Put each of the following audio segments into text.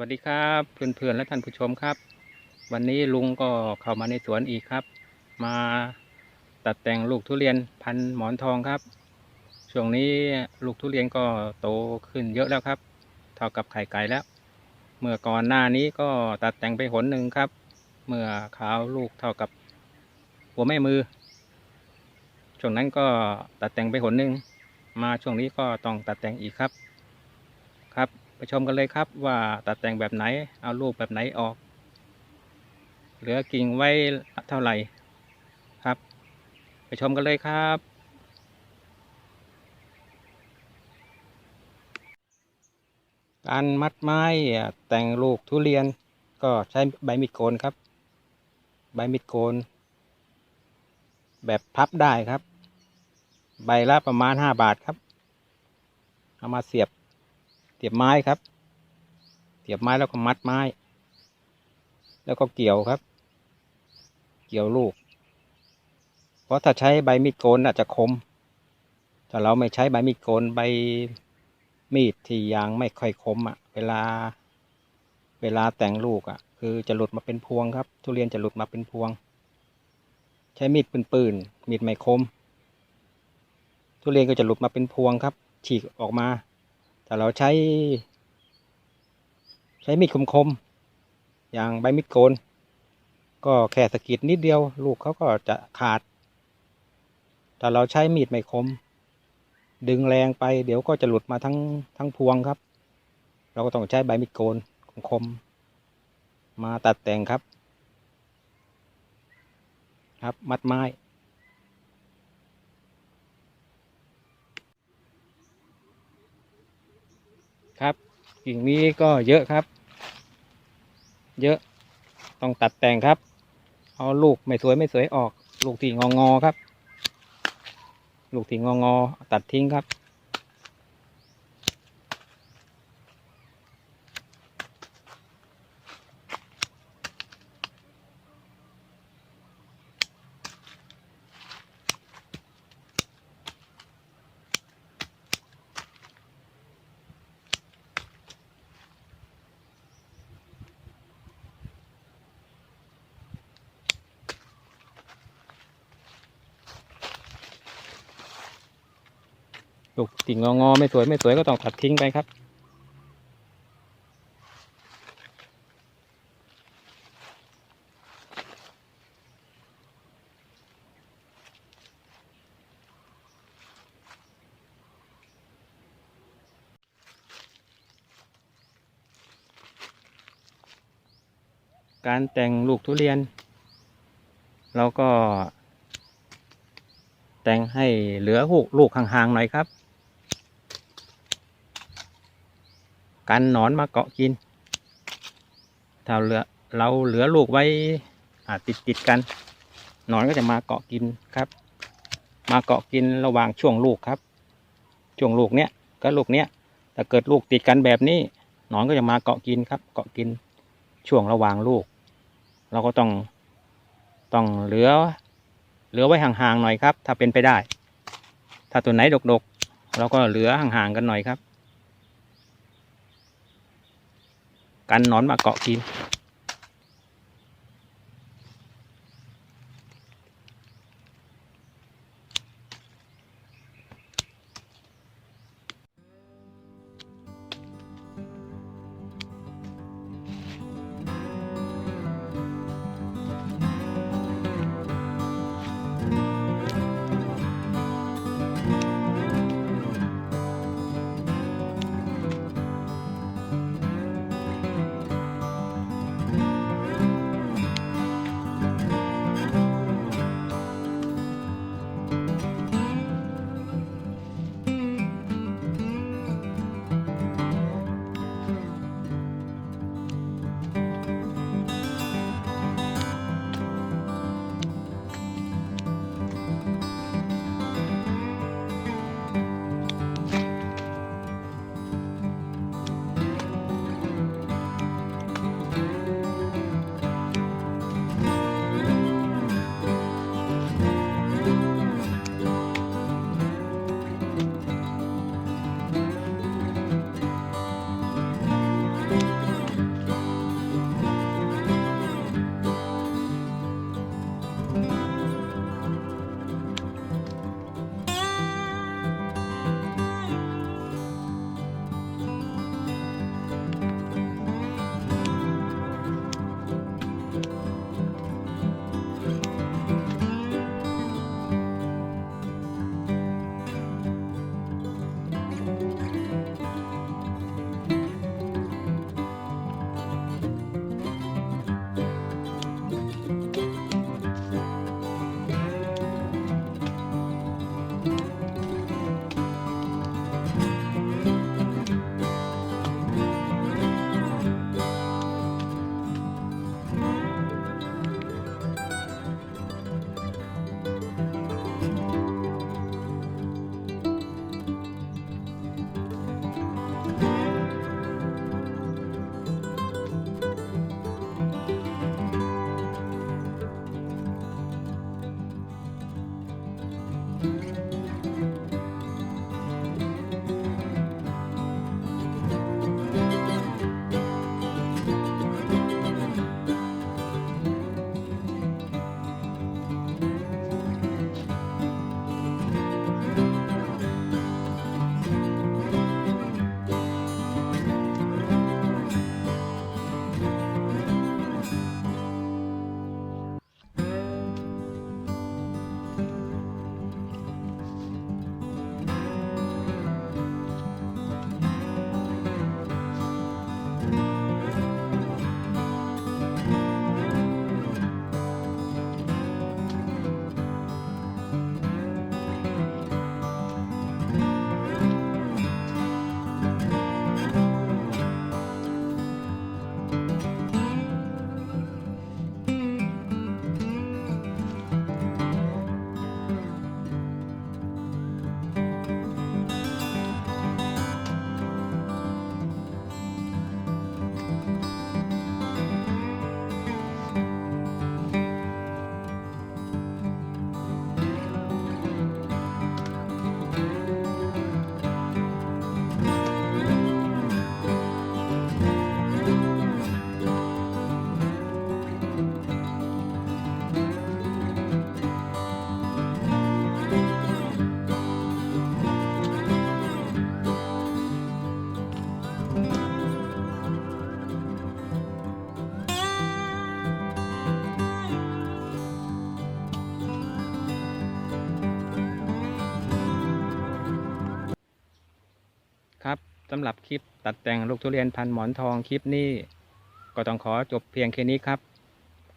วัสดีครับเพื่อนๆและท่านผู้ชมครับ วันนี้ลุงก็เข้ามาในสวนอีกครับ มาตัดแต่งลูกทุเรียนพันหมอนทองครับ ช่วงนี้ลูกทุเรียนก็โตขึ้นเยอะแล้วครับ เท่ากับไข่ไก่แล้ว เมื่อก่อนหน้านี้ก็ตัดแต่งไปหนหนึ่งครับ เมื่อขาวลูกเท่ากับหัวแม่มือ ช่วงนั้นก็ตัดแต่งไปหนหนึ่งมาช่วงนี้ก็ต้องตัดแต่งอีกครับครับ ไปชมกันเลยครับว่าตัดแต่งแบบไหน เอารูปแบบไหนออก เหลือกิ่งไว้เท่าไหร่ครับ ไปชมกันเลยครับการมัดไม้แต่งลูกทุเรียนก็ใช้ใบมีดโกนครับ ใบมีดโกน แบบพับได้ครับ ใบละประมาณห้าบาทครับ เอามาเสียบ สียบไม้ครับ เสียบไม้แล้วก็มัดไม้ แล้วก็เกี่ยวครับ เกี่ยวลูก เพราะถ้าใช้ใบมีดโกนอาจจะคมถ้าเราไม่ใช้ใบมีดโกนใบมีดที่ยางไม่ค่อยคมอะ เวลา เวลาแต่งลูกอะ คือจะหลุดมาเป็นพวงครับ ทุเรียนจะหลุดมาเป็นพวง ใช้มีดปืนๆมีดไม่คม ทุเรียนก็จะหลุดมาเป็นพวงครับ ฉีกออกมา แต่เราใช้ ใช้มีดคมๆอย่างใบมีดโกน ก็แค่สะกิดนิดเดียว ลูกเขาก็จะขาด แต่เราใช้มีดไม่คม ดึงแรงไปเดี๋ยวก็จะหลุดมาทั้งทั้งพวงครับ เราก็ต้องใช้ใบมีดโกนคมๆมาตัดแต่งครับ ครับมัดไม้ ครับ กิ่งนี้ก็เยอะครับ เยอะต้องตัดแต่งครับ เอาลูกไม่สวยไม่สวยออก ลูกที่งองอครับ ลูกที่งองอตัดทิ้งครับ ลูกที่งองอไม่สวยไม่สวยก็ต้องตัดทิ้งไปครับการแต่งลูกทุเรียน เราก็แต่งให้เหลือลูกลูกห่างๆหน่อยครับ กันหนอนมาเกาะกิน ถ้าเหลือเราเหลือลูกไว้อาติดติดๆกัน หนอนก็จะมาเกาะกินครับ มาเกาะกินระหว่างช่วงลูกครับ ช่วงลูกเนี้ยก็ลูกเนี้ยถ้าเกิดลูกติดกันแบบนี้ หนอนก็จะมาเกาะกินครับ เกาะกินช่วงระหว่างลูก เราก็ต้องต้องเหลือเหลือไว้ห่างๆหน่อยครับ ถ้าเป็นไปได้ ถ้าตัวไหนดกๆ เราก็เหลือห่างๆกันหน่อยครับ กันหนอนมาเกาะกิน ครับสำหรับคลิปตัดแต่งลูกทุเรียนพันหมอนทองคลิปนี้ ก็ต้องขอจบเพียงแค่นี้ครับ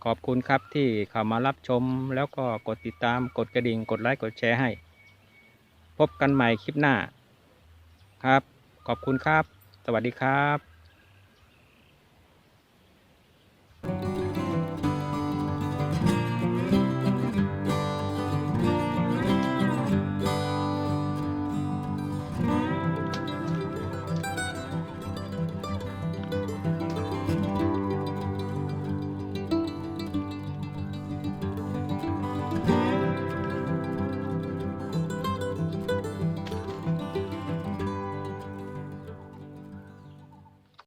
ขอบคุณครับที่เข้ามารับชม แล้วก็กดติดตามกดกระดิ่ง กดไลค์กดแชร์ให้ พบกันใหม่คลิปหน้าครับ ขอบคุณครับ สวัสดีครับ